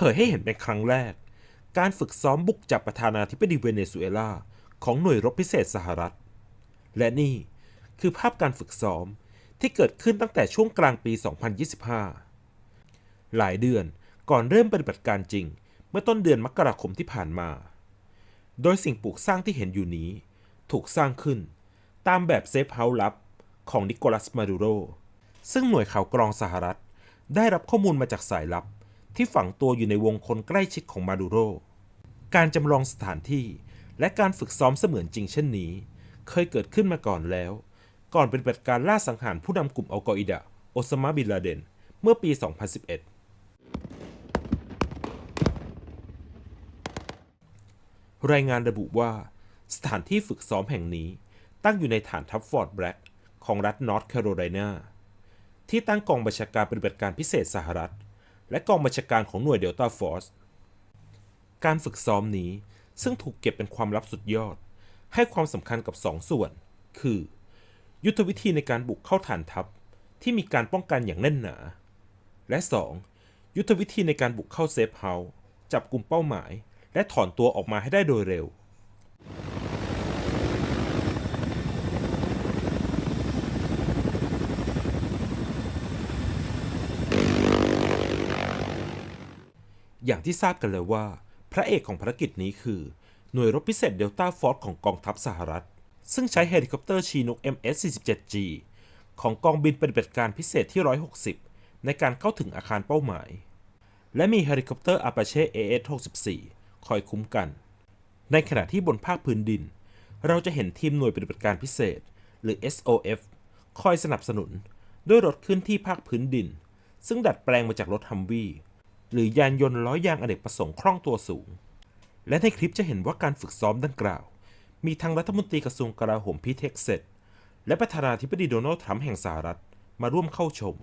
เผยให้เห็นเป็นครั้งแรก การฝึกซ้อมบุกจับประธานาธิบดีเวเนซุเอลาของหน่วยรบพิเศษสหรัฐ และนี่คือภาพการฝึกซ้อมที่เกิดขึ้นตั้งแต่ช่วงกลางปี 2025 หลายเดือนก่อนเริ่มปฏิบัติการจริง เมื่อต้นเดือนมกราคมที่ผ่านมา โดยสิ่งปลูกสร้างที่เห็นอยู่นี้ ถูกสร้างขึ้น ตามแบบเซฟเฮาส์ลับของนิโคลัสมาดูโรซึ่งหน่วยข่าวกรองสหรัฐ ได้รับข้อมูลมาจากสายลับ ที่ฝังตัวอยู่ในวงคนใกล้ชิดของมาดูโร การจำลองสถานที่และการฝึกซ้อมเสมือนจริงเช่นนี้ เคยเกิดขึ้นมาก่อนแล้ว ก่อนเป็นปฏิบัติการล่าสังหารผู้นำกลุ่มอัลกออิดะโอซามาบินลาเดน เมื่อปี 2011รายงานระบุว่า สถานที่ฝึกซ้อมแห่งนี้ตั้งอยู่ในฐานทัพฟอร์ดแบล็กของรัฐนอร์ทแคโรไลนาที่ตั้งกองบัญชาการปฏิบัติการพิเศษสหรัฐ และกองบัญชาการของหน่วยเดลต้าฟอร์สการฝึกซ้อมนี้ซึ่งถูกเก็บเป็นความลับสุดยอด ให้ความสำคัญกับสองส่วน คือ ยุทธวิธีในการบุกเข้าฐานทัพที่มีการป้องกันอย่างแน่นหนา และ 2. ยุทธวิธีในการบุกเข้าเซฟเฮาส์จับกลุ่มเป้าหมาย และถอนตัวออกมาให้ได้โดยเร็ว อย่างที่ทราบกันเลยว่า พระเอกของภารกิจนี้คือ หน่วยรบพิเศษเดลต้าฟอร์สของกองทัพสหรัฐ ซึ่งใช้เฮลิคอปเตอร์ชีนุก MS-47G ของกองบินปฏิบัติการพิเศษที่ 160 ในการเข้าถึงอาคารเป้าหมาย และมีเฮลิคอปเตอร์ Apache AS-64 คอยคุ้มกัน ในขณะที่บนภาคพื้นดิน เราจะเห็นทีมหน่วยปฏิบัติการพิเศษ หรือ SOF คอยสนับสนุน ด้วยรถขึ้นที่ภาคพื้นดิน ซึ่งดัดแปลงมาจากรถฮัมวี่ หรือยานยนต์ล้อยางอเนกประสงค์คล่องตัวสูง และในคลิปจะเห็นว่าการฝึกซ้อมดังกล่าว มีทั้งรัฐมนตรีกระทรวงกลาโหมพีเท็กเซตและประธานาธิบดีโดนัลด์ทรัมป์แห่งสหรัฐมาร่วมเข้าชม